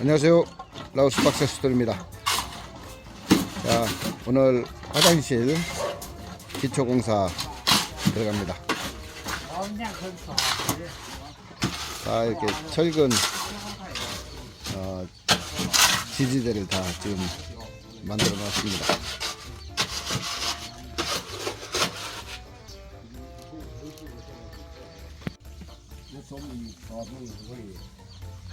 안녕하세요. 라오스 박세스토입니다. 자, 오늘 화장실 기초공사 들어갑니다. 자, 이렇게 철근 어, 지지대를 다 지금 만들어 놨습니다.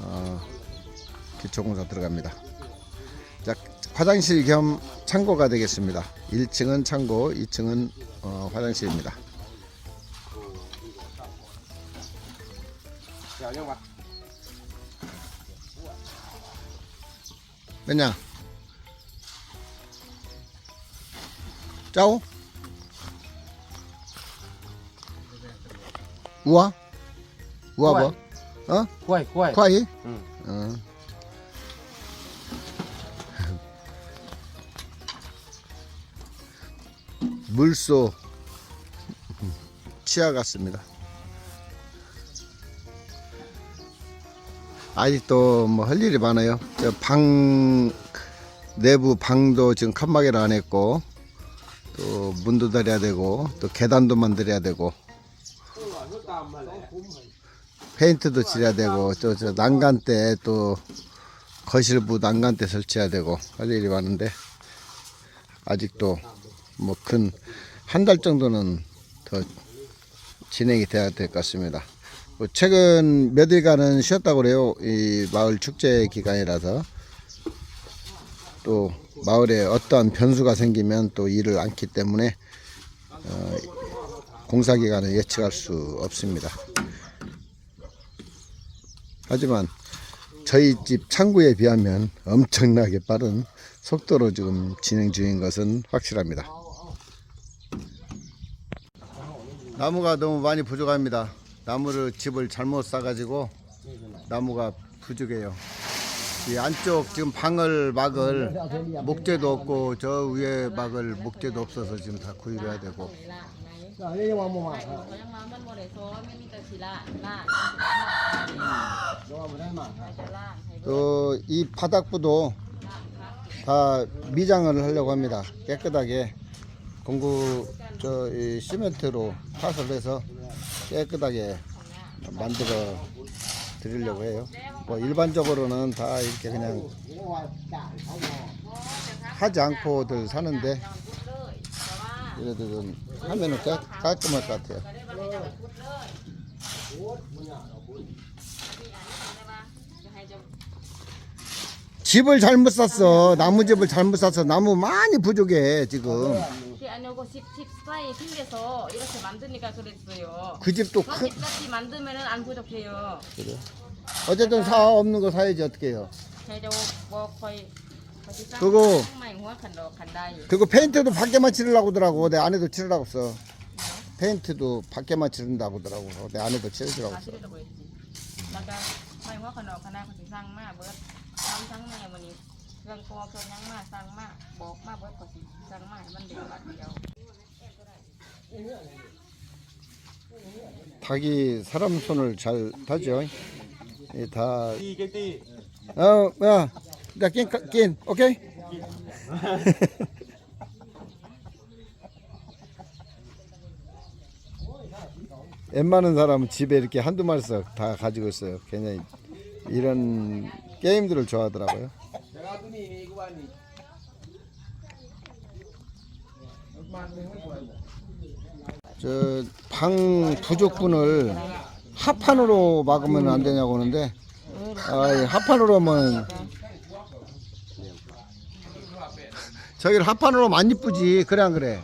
어, 기초공사 들어갑니다. 자, 화장실 겸 창고가 되겠습니다. 1층은 창고, 2층은 어, 화장실입니다. 몇냐? 짜오? 우와? 우와 뭐? 어? 구아이 구아이 과일? 응. 어. 물소 치아 같습니다. 아직도 뭐 할 일이 많아요. 저 방, 내부 방도 지금 칸막이를 안 했고, 또 문도 달아야 되고, 또 계단도 만들어야 되고. 페인트도 칠해야 되고 또저 난간대 또 거실부 난간대 설치해야 되고 할 일이 많은데 아직도 뭐 큰 한 달 정도는 더 진행이 돼야 될 것 같습니다. 뭐 최근 몇 일간은 쉬었다고 그래요. 이 마을 축제 기간이라서 또 마을에 어떠한 변수가 생기면 또 일을 않기 때문에 어, 공사 기간을 예측할 수 없습니다. 하지만 저희 집 창구에 비하면 엄청나게 빠른 속도로 지금 진행 중인 것은 확실합니다. 나무가 너무 많이 부족합니다. 나무를 집을 잘못 싸가지고 나무가 부족해요. 이 안쪽 지금 방을 막을 목재도 없고 저 위에 막을 목재도 없어서 지금 다 구입해야 되고 อันนี้ยังมาบ่มา เขายังมามันบ่ได้ซ้อมไม่มีแต่สิละล่าง ยังมาบ่ได้มา จะล่างให้ 또 이 바닥부도 다 미장을 하려고 합니다. 깨끗하게 공구 저 이 시멘트로 파설 해서 깨끗하게 만들어 드리려고 해요. 뭐 일반적으로는 다 이렇게 그냥 เพราะว่าจ่ายเขาบอก 하지 않고들 사는데 เลยแต่ว่า 이래도 좀 하면은 깨, 깔끔할 것 같아요. 집을 잘못 샀어. 나무집을 잘못 샀어. 나무 많이 부족해, 지금. 아니고 집, 집 스타일 생겨서 이렇게 만드니까 그랬어요. 그 집도 그 큰, 집같이 만들면은 안 부족해요. 그래. 어쨌든 사 없는 거 사야지, 어떻게 해요. 제조 뭐, 뭐 거의 บ่ค่อยค่อยสิสร้าง 그거 ใหม่หัวขันดอกขันใด 그리고 페인트도 밖에만 칠하려고 하더라고. 내 안에도 칠하라고 써. 페인트도 밖에만 칠한다고 하더라고. 내 안에도 칠하라고 อา 써. ชีพระเบิดแล้วก็ใหม่หัวขันดอกขันใดเขาสิสร้างมาเบิดทำทั้งแม่มื้อนี้เครื่องคอเครื่องหยังมาสร้างมาบอกมาเบิดก็สิสร้างมาให้มันเด็กบัดเดียว 닭이 사람 손을 잘 타죠. 이 다. 어, 야, Gakin, kin, okay? 웬만한 사람은 집에 이렇게 한두 마리씩 다 가지고 있어요. 굉장히 이런 게임들을 좋아하더라고요. 저 방 부족분을 합판으로 막으면 안 되냐고 하는데 아, 예, 합판으로 하면 저기를 합판으로 안 이쁘지 그래 안 그래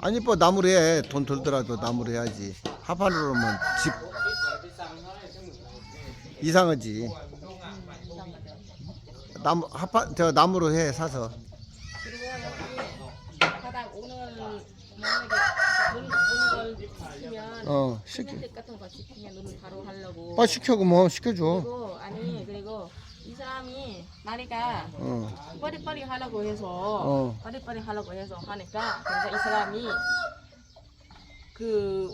안 이뻐 나무로 해돈 들더라도 나무로 해야지 합판으로 하면 집 이상하지 나무 하파 저 나무로 해 사서. 그리고 여기 바닥 오늘 만약에 눈눈걸 시키면 어 시켜. 같은 거 시키면 눈을 바로 하려고. 빨리 시켜고 뭐 시켜줘. 그리고 아니 그리고 이 사람이 나니까 어. 빠리빠리 하라고 해서 어. 빠리빠리 하라고 해서 하니까 그래서 이 사람이 그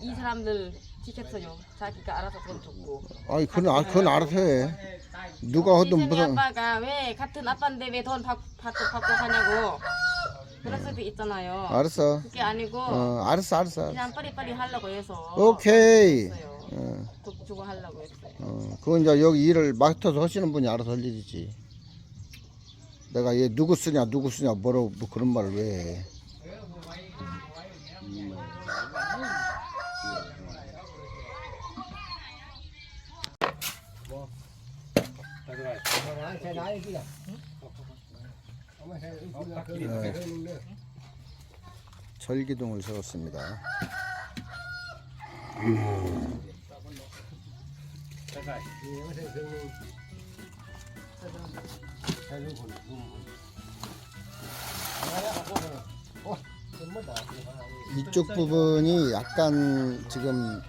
이 사람들 지켰어요. 자기가 알아서 돈 줬고. 아니 그건 아 그건 알아서 해. 누가 하든 무슨 아빠가 왜 같은 아빠인데 왜돈 받고 받고 받고 하냐고 그럴 수도 있잖아요. 알았어. 그게 아니고 어 알았어 알았어. 그냥 빨리빨리 하려고 해서 오케이. 했어요. 어. 예. 돈 주고 하려고 했어요. 어, 그건 이제 여기 일을 맡아서 하시는 분이 알아서 할 일이지. 내가 얘 누구 쓰냐 누구 쓰냐 뭐라고 뭐 그런 말을 왜 해. 네. 절기둥을 세웠습니다. 음. 이쪽 부분이 약간 지금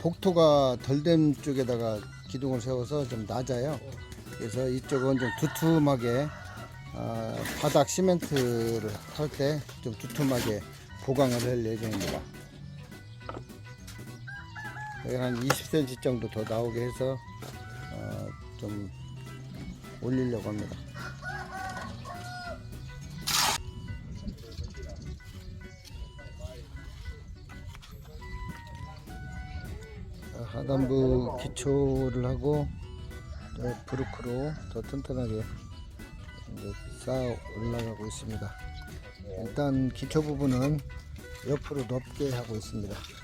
복토가 덜 된 쪽에다가 기둥을 세워서 좀 낮아요. 그래서 이쪽은 좀 두툼하게 어, 바닥 시멘트를 할 때 좀 두툼하게 보강을 할 예정입니다. 한 20cm 정도 더 나오게 해서 어, 좀 올리려고 합니다. 자, 하단부 기초를 하고 또 브루크로 더 튼튼하게 쌓아 올라가고 있습니다. 일단 기초 부분은 옆으로 넓게 하고 있습니다.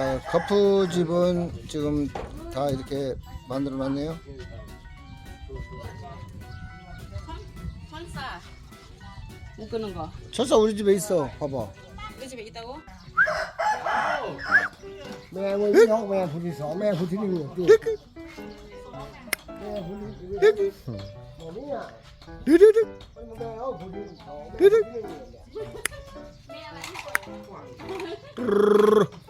자, 거푸집은 지금 다 이렇게 만들어 놨네요. 천사 묶는 거. 철사 우리 집에 있어. 봐봐. 우리 집에 있다고? mẹ quay cái đó mẹ phụ thì sọ mẹ phụ thì đi ngủ tiền mẹ phụ thì đi ngủ tiền mà biết à 르르륵 quay một cái đó phụ thì sọ mẹ phụ thì đi ngủ tiền 르르륵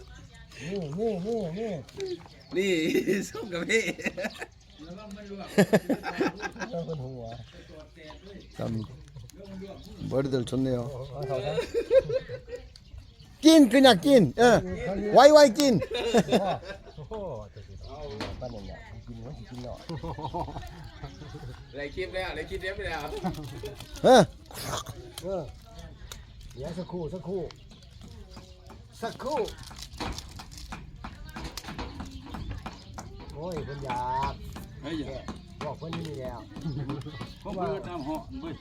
นี่นี่นี่นี่ นี่ส้มกับพี่ เรื่องคนหัว 참 머리들 좋네요. 낀 그냥 낀. 예. 와이와이 낀. โอ้โหบ้านเนี่ยกินมันกินเนาะ อะไรคลิปแล้วอะไรคลิปเนี้ยไปแล้ว 어. เออเดี๋ยวสักครู่สักครู่สักครู่ อ้ยคนอยากเฮ้ยบอกคนนี้แล้วเพราะเลือดน้ำหอมเว้ย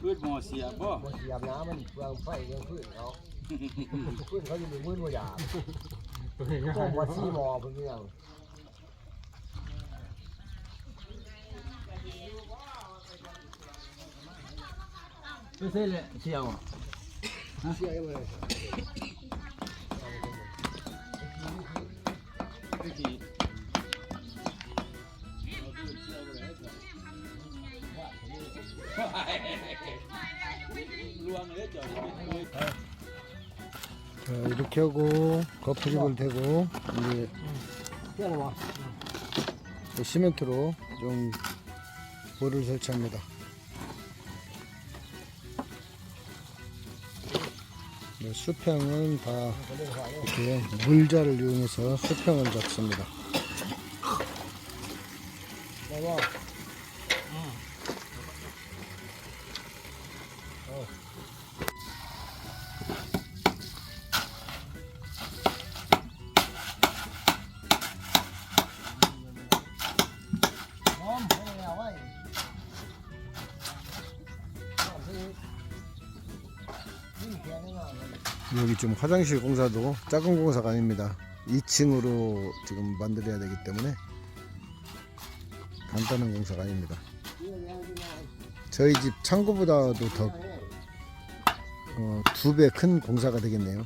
เลือดหมอเสียบ่บ่เสียบน้ำมันเปลืองไฟเปลืองพื้นเขาพื้นเขาอยู่ในมืดบ่อยากต้องวัดซี่หมอเพิ่นเรื่องไม่ใช่เลยเชียวเสียยังไงรวมเลยจอ 자, 이렇게 하고 거푸집을 대고 이제 그 시멘트로 좀 볼을 설치합니다. 네, 수평은 다 이렇게 물자를 이용해서 수평을 잡습니다. 내려와. 지금 화장실 공사도 작은 공사가 아닙니다. 2층으로 지금 만들어야 되기 때문에 간단한 공사가 아닙니다. 저희 집 창고보다도 더 어, 두배 큰 공사가 되겠네요.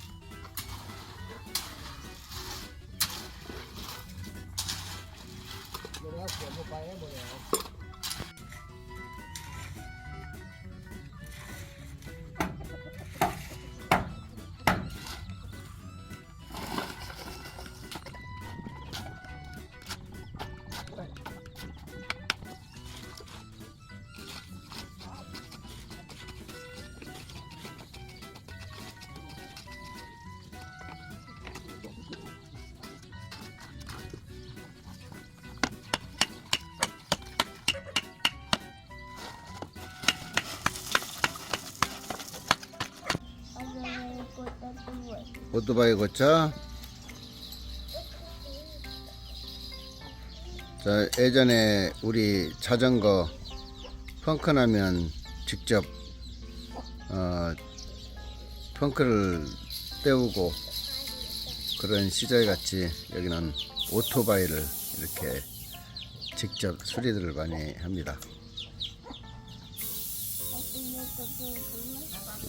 오토바이 고쳐. 자, 예전에 우리 자전거 펑크 나면 직접 어, 펑크를 떼우고 그런 시절 같이 여기는 오토바이를 이렇게 직접 수리들을 많이 합니다.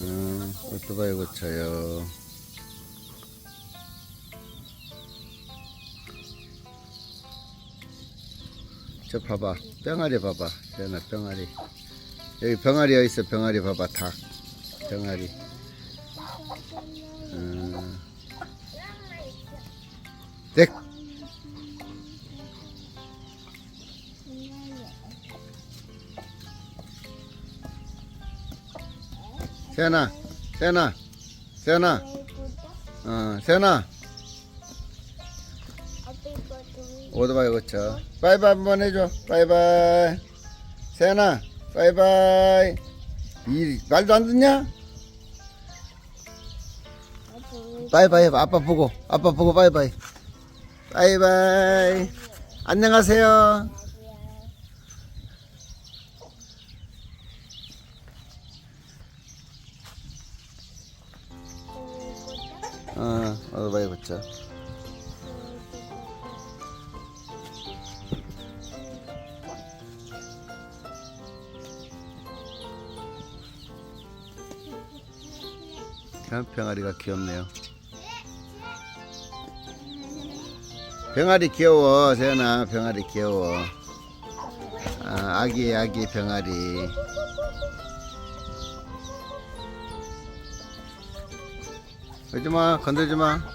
음, 오토바이 고쳐요. 저 봐봐. 병아리 봐봐. 세연아 병아리. 여기 병아리 어디 있어? 병아리 봐봐 닭 병아리. 음. 네. 세연아 세연아 세연아. 어 세연 오토바이 고쳐. 바이바이 한번 해줘. 바이바이. 세연아 바이바이. 이 말도 안 듣냐? 바이바이 해봐. 아빠 보고. 아빠 보고 바이바이. 바이바이. 안녕하세요. 어 오토바이 고쳐 참 병아리가 귀엽네요. 병아리 귀여워, 세연아. 병아리 귀여워. 아, 아기 아기 병아리. 오지 마, 건들지 마.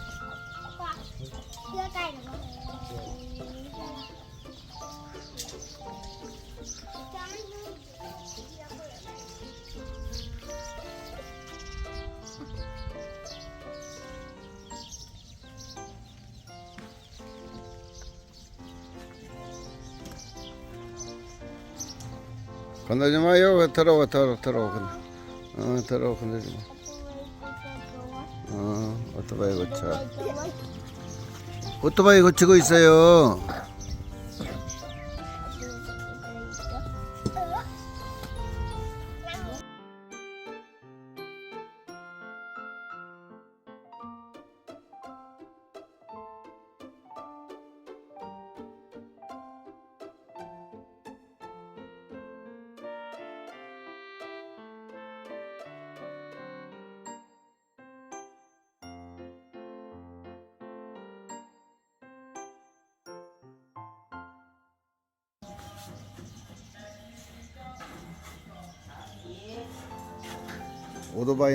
건들지 마요. 더러워, 더러워, 더러워. 건들. 어, 더러워, 건들지 마. 어, 오토바이 고쳐. 오토바이 고치고 있어요.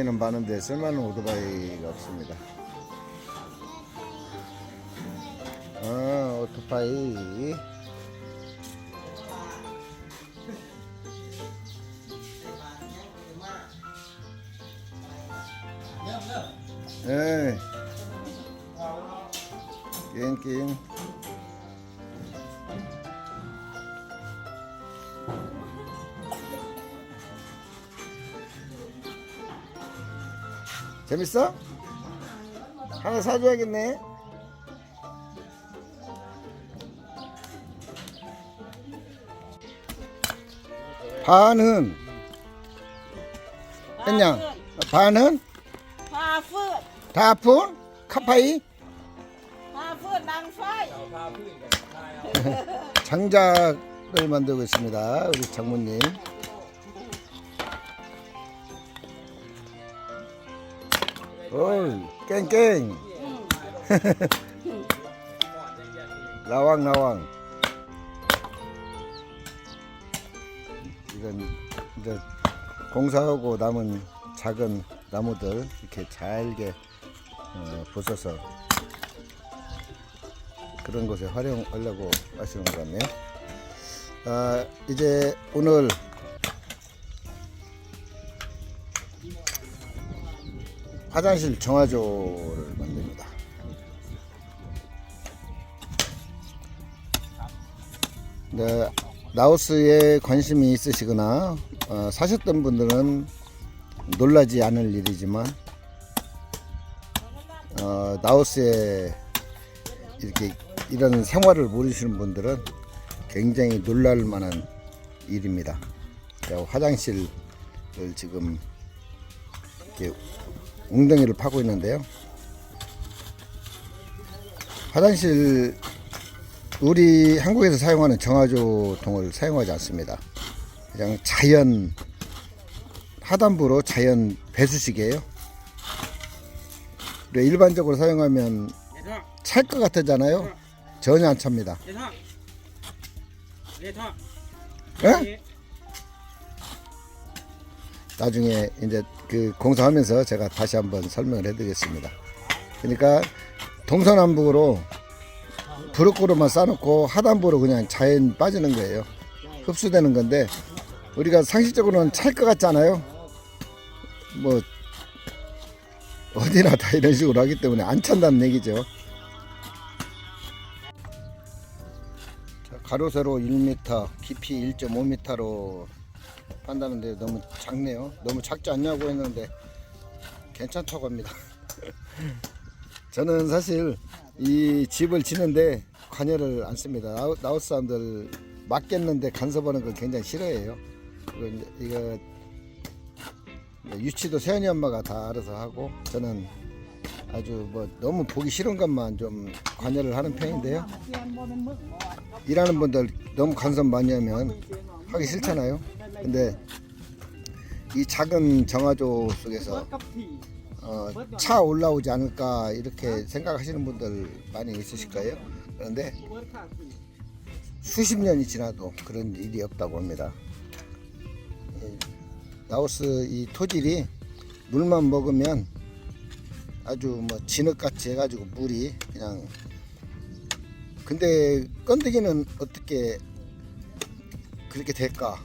오토바이는 많은데 쓸만한 오토바이가 없습니다. 어, 오토바이. 예. 깽깽. 재밌어? 하나 사줘야겠네. 반은 그냥 반은 다푼? 카파이? 장작을 만들고 있습니다 우리 장모님. 어이, 깽깽. 라왕, 라왕. 이건 이제 공사하고 남은 작은 나무들 이렇게 잘게 어, 부숴서 그런 곳에 활용하려고 하시는 것 같네요. 아, 이제 오늘 화장실 정화조를 만듭니다. 네, 라오스에 관심이 있으시거나 어, 사셨던 분들은 놀라지 않을 일이지만 어, 라오스에 이렇게 이런 생활을 모르시는 분들은 굉장히 놀랄 만한 일입니다. 화장실을 지금 이렇게 웅덩이를 파고 있는데요. 화장실 우리 한국에서 사용하는 정화조통을 사용하지 않습니다. 그냥 자연 하단부로 자연 배수식이에요. 일반적으로 사용하면 찰 것 같잖아요. 전혀 안 찹니다. 예사 예? 나중에 이제 그 공사하면서 제가 다시 한번 설명을 해드리겠습니다. 그러니까 동서남북으로 브로코로만 싸놓고 하단부로 그냥 자연 빠지는 거예요. 흡수되는 건데 우리가 상식적으로는 찰 것 같잖아요. 뭐 어디나 다 이런 식으로 하기 때문에 안 찬다는 얘기죠. 자, 가로 세로 1m, 깊이 1.5m로 판다는데 너무 작네요. 너무 작지 않냐고 했는데 괜찮다고 합니다. 저는 사실 이 집을 지는데 관여를 안 씁니다. 나우- 나우스 사람들 맡겼는데 간섭하는 걸 굉장히 싫어해요. 그리고 이거 유치도 세연이 엄마가 다 알아서 하고 저는 아주 뭐 너무 보기 싫은 것만 좀 관여를 하는 편인데요. 일하는 분들 너무 간섭 많이 하면 하기 싫잖아요. 근데 이 작은 정화조 속에서 어, 차 올라오지 않을까 이렇게 생각하시는 분들 많이 있으실 거예요. 그런데 수십 년이 지나도 그런 일이 없다고 합니다. 이 라오스 이 토질이 물만 먹으면 아주 뭐 진흙같이 해가지고 물이 그냥 근데 건더기는 어떻게 그렇게 될까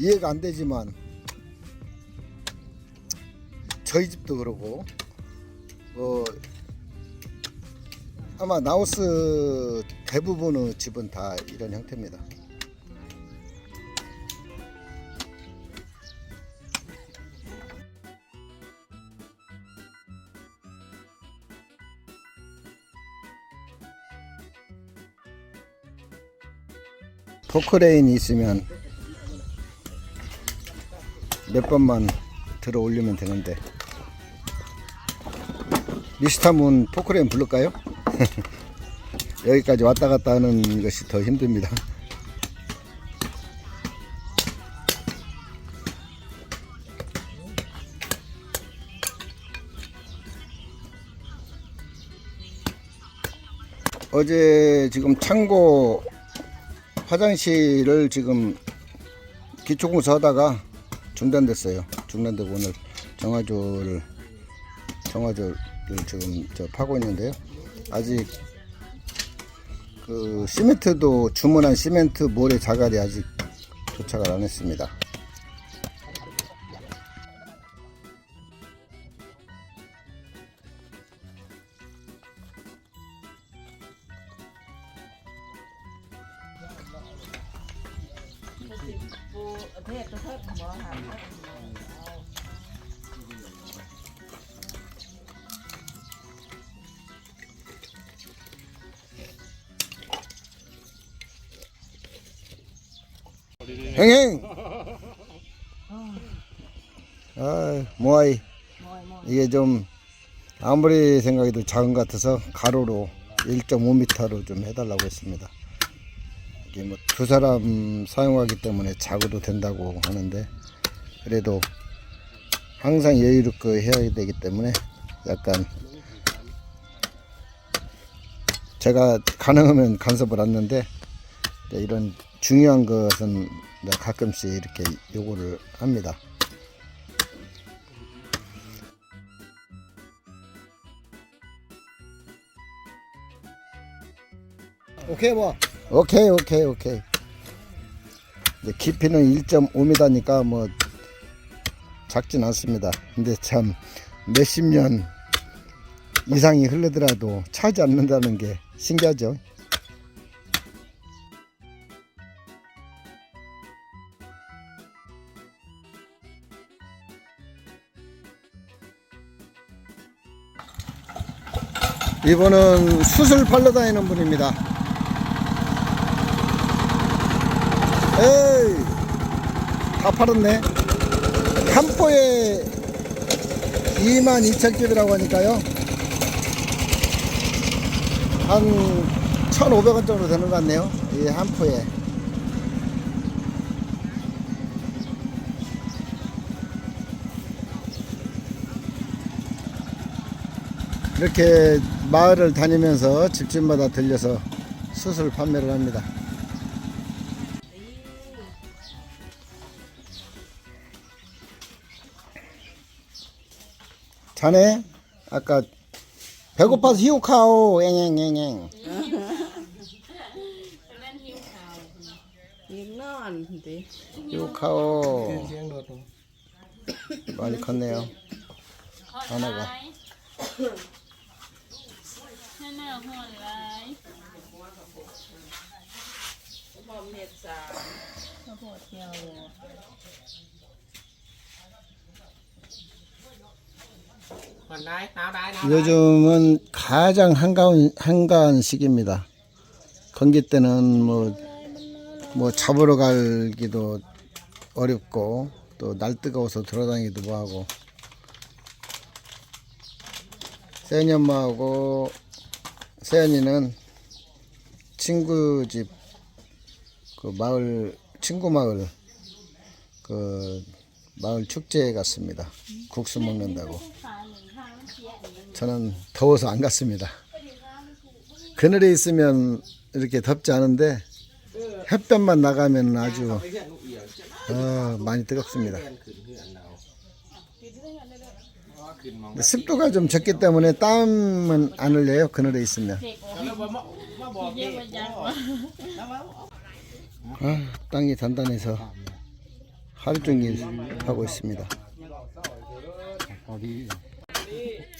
이해가 안 되지만 저희 집도 그러고 뭐 아마 나우스 대부분의 집은 다 이런 형태입니다. 포크레인이 있으면 몇 번만 들어 올리면 되는데 미스타문 포크레인 부를까요? 여기까지 왔다 갔다 하는 것이 더 힘듭니다. 어제 지금 창고 화장실을 지금 기초공사 하다가 중단됐어요. 중단되고 오늘 정화조를 정화조를 지금 저 파고 있는데요. 아직 그 시멘트도 주문한 시멘트 모래 자갈이 아직 도착을 안 했습니다. 아무리 생각해도 작은 것 같아서 가로로 1.5m로 좀 해달라고 했습니다. 이게 뭐 두 사람 사용하기 때문에 작아도 된다고 하는데 그래도 항상 여유롭게 해야 되기 때문에 약간 제가 가능하면 간섭을 했는데 이런 중요한 것은 가끔씩 이렇게 요구를 합니다. 오케이 뭐. 오케이 오케이 오케이. 이제 깊이는 1.5m니까 뭐 작진 않습니다. 근데 참 몇십 년 이상이 흐르더라도 차지 않는다는 게 신기하죠. 이분은 수술 팔러 다니는 분입니다 에이 다 팔았네. 한 포에 2만 2천 깁이라고 하니까요. 한 1,500원 정도 되는 것 같네요 이 한 포에. 이렇게 마을을 다니면서 집집마다 들려서 수술 판매를 합니다 자네 아까 배고파서 히오카오 앵앵앵앵 ยิงนอนสิ 히오카오 เสียงโดด 많이 컸네요 하나가 ให้แม่หัวไร พอมเห็ดสาว ข้าวโพดเที่ยว 요즘은 가장 한가한, 한가한 시기입니다 건기 때는 뭐, 뭐 잡으러 가기도 어렵고 또 날 뜨거워서 돌아다니기도 뭐하고 세연이 엄마하고 세연이는 친구 집 그 마을 친구 마을 그 마을 축제에 갔습니다. 국수 먹는다고. 저는 더워서 안 갔습니다. 그늘에 있으면 이렇게 덥지 않은데 햇볕만 나가면 아주 어, 많이 뜨겁습니다. 습도가 좀 적기 때문에 땀은 안 흘려요. 그늘에 있으면. 아, 땅이 단단해서 하루 종일 하고 있습니다.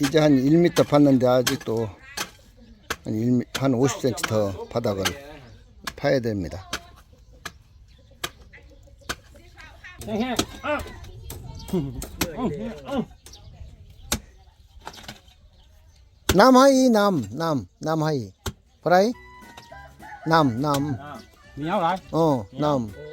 이제 한 1m 봤는데 아직도 한, 1, 한 50cm 더 바닥을 파야 됩니다. 남하이 남, 남, 남하이. 보라이? 남, 남. 아, 你要来？ 어, 남. 예.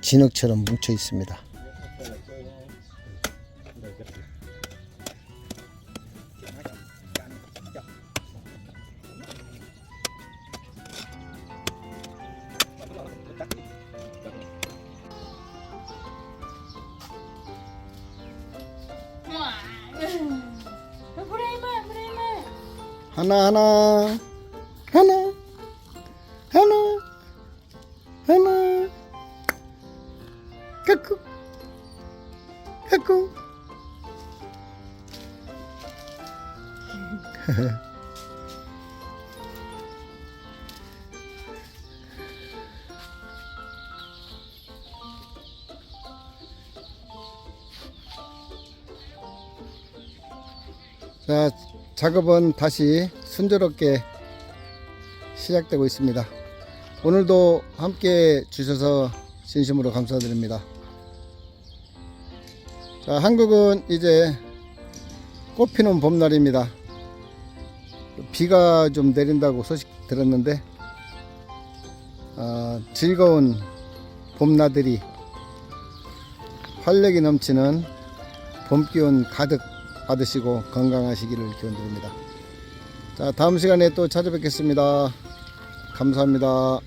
진흙처럼 뭉쳐 있습니다. 하나 하나 하나 자, 작업은 다시 순조롭게 시작되고 있습니다. 오늘도 함께 주셔서 진심으로 감사드립니다. 자, 한국은 이제 꽃피는 봄날입니다. 비가 좀 내린다고 소식 들었는데, 아, 즐거운 봄나들이 활력이 넘치는 봄 기운 가득 받으시고 건강하시기를 기원드립니다. 자, 다음 시간에 또 찾아뵙겠습니다. 감사합니다.